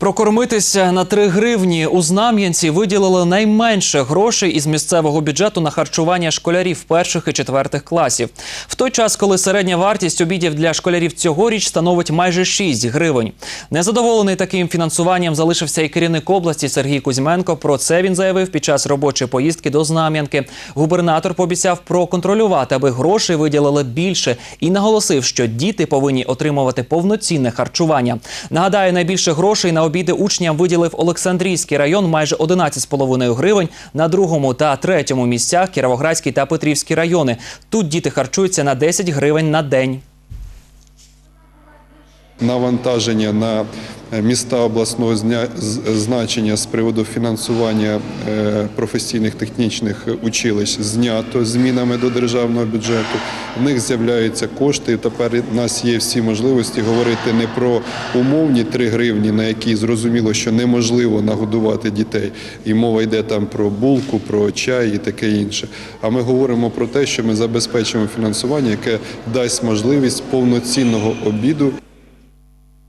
Прокормитися на 3 гривні у Знам'янці виділили найменше грошей із місцевого бюджету на харчування школярів перших і четвертих класів. В той час, коли середня вартість обідів для школярів цьогоріч становить майже 6 гривень. Незадоволений таким фінансуванням залишився і керівник області Сергій Кузьменко. Про це він заявив під час робочої поїздки до Знам'янки. Губернатор пообіцяв проконтролювати, аби грошей виділили більше, і наголосив, що діти повинні отримувати повноцінне харчування. Нагадаю, найбільше грошей на обіди учням виділив Олександрійський район майже 11,5 гривень. На другому та третьому місцях Кіровоградський та Петрівський райони. Тут діти харчуються на 10 гривень на день. навантаження на міста обласного значення з приводу фінансування е, професійних технічних училищ знято змінами до державного бюджету. В них з'являються кошти. і Тепер у нас є всі можливості говорити не про умовні 3 гривні, на які зрозуміло, що неможливо нагодувати дітей. І мова йде там про булку, про чай і таке інше. А ми говоримо про те, що ми забезпечимо фінансування, яке дасть можливість повноцінного обіду